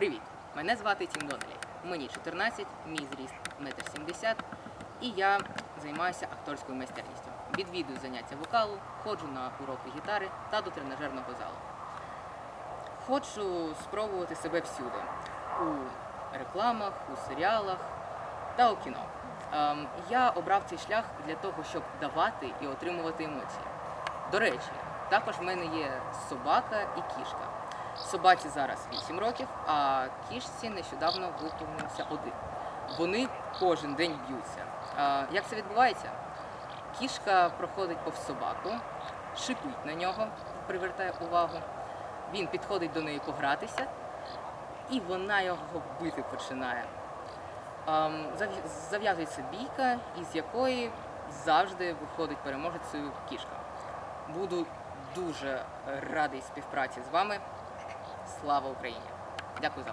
Привіт! Мене звати Тім Донелі. Мені 14, мій зріст 1,70 м, і я займаюся акторською майстерністю. Відвідую заняття вокалу, ходжу на уроки гітари та до тренажерного залу. Хочу спробувати себе всюди у рекламах, у серіалах та у кіно. Ем, я обрав цей шлях для того, щоб давати і отримувати емоції. До речі, також в мене є собака і кішка. Собаці зараз 8 років, а кішці нещодавно виповнився один. Вони кожен день б'ються. Як це відбувається? Кішка проходить повз собаку, шипить на нього, привертає увагу. Він підходить до неї погратися, і вона його бити починає. Зав'язується бійка, із якої завжди виходить переможецею кішка. Буду дуже радий співпраці з вами. Слава Україні! Дякую за увагу.